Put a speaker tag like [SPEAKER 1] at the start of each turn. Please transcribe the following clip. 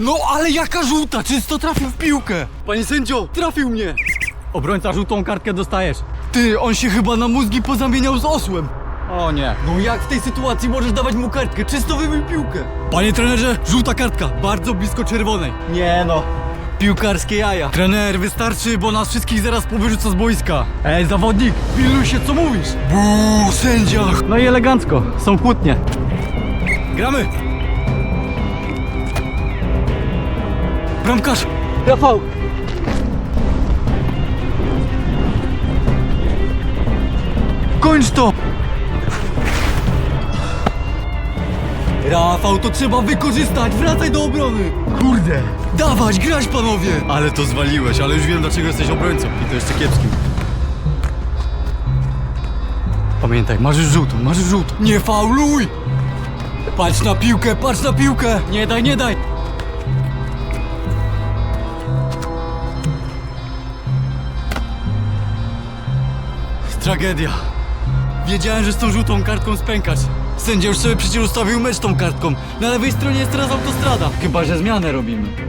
[SPEAKER 1] No ale jaka żółta, czysto trafił w piłkę. Panie sędzio, trafił mnie.
[SPEAKER 2] Obrońca żółtą kartkę dostajesz.
[SPEAKER 1] Ty, on się chyba na mózgi pozamieniał z osłem.
[SPEAKER 2] O nie.
[SPEAKER 1] No jak w tej sytuacji możesz dawać mu kartkę? Czysto wybił piłkę.
[SPEAKER 2] Panie trenerze, żółta kartka, bardzo blisko czerwonej.
[SPEAKER 1] Nie no, piłkarskie jaja.
[SPEAKER 2] Trener, wystarczy, bo nas wszystkich zaraz powyrzuca z boiska. Ej, zawodnik, pilnuj się, co mówisz?
[SPEAKER 1] Buu, sędzia.
[SPEAKER 2] No i elegancko, są kłótnie. Gramy!
[SPEAKER 1] Bramkarz, Rafał. Kończ to. Rafał, to trzeba wykorzystać, wracaj do obrony.
[SPEAKER 2] Kurde!
[SPEAKER 1] Dawać, grać panowie.
[SPEAKER 2] Ale to zwaliłeś, ale już wiem dlaczego jesteś obrońcą i to jeszcze kiepskim. Pamiętaj, masz już żółtą, masz już żółtą.
[SPEAKER 1] Nie fauluj. Patrz na piłkę, patrz na piłkę.
[SPEAKER 2] Nie daj, nie daj! Tragedia. Wiedziałem, że z tą żółtą kartką spękać. Sędzia już sobie przecież ustawił mecz tą kartką. Na lewej stronie jest teraz autostrada. Chyba, że zmianę robimy.